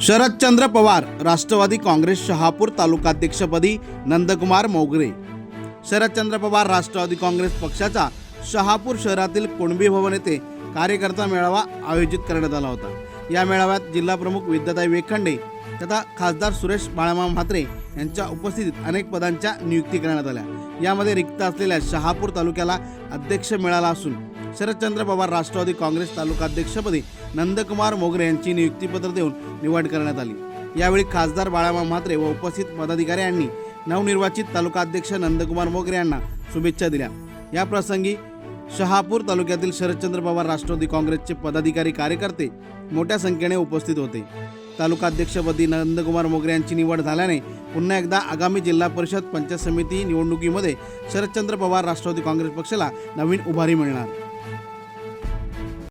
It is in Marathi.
शरदचंद्र पवार राष्ट्रवादी काँग्रेस शहापूर तालुकाध्यक्षपदी नंदकुमार मोगरे. शरदचंद्र पवार राष्ट्रवादी काँग्रेस पक्षाचा शहापूर शहरातील कुणबी भवन येथे कार्यकर्ता मेळावा आयोजित करण्यात आला होता. या मेळाव्यात जिल्हाप्रमुख विद्याताई वेखंडे तथा खासदार सुरेश बाळामा म्हात्रे यांच्या उपस्थितीत अनेक पदांच्या नियुक्ती करण्यात आल्या. यामध्ये रिक्त असलेल्या शहापूर तालुक्याला अध्यक्ष मिळाला असून शरदचंद्र पवार राष्ट्रवादी काँग्रेस तालुकाध्यक्षपदी नंदकुमार मोगरे यांची नियुक्तीपत्र देऊन निवड करण्यात आली. यावेळी खासदार बाळामा म्हात्रे व उपस्थित पदाधिकारी यांनी नवनिर्वाचित तालुकाध्यक्ष नंदकुमार मोगरे यांना शुभेच्छा दिल्या. या प्रसंगी शहापूर तालुक्यातील शरदचंद्र पवार राष्ट्रवादी काँग्रेसचे पदाधिकारी कार्यकर्ते मोठ्या संख्येने उपस्थित होते. तालुकाध्यक्षपदी नंदकुमार मोगरे यांची निवड झाल्याने पुन्हा एकदा आगामी जिल्हा परिषद पंचायत समिती निवडणुकीमध्ये शरदचंद्र पवार राष्ट्रवादी काँग्रेस पक्षाला नवीन उभारी मिळणार.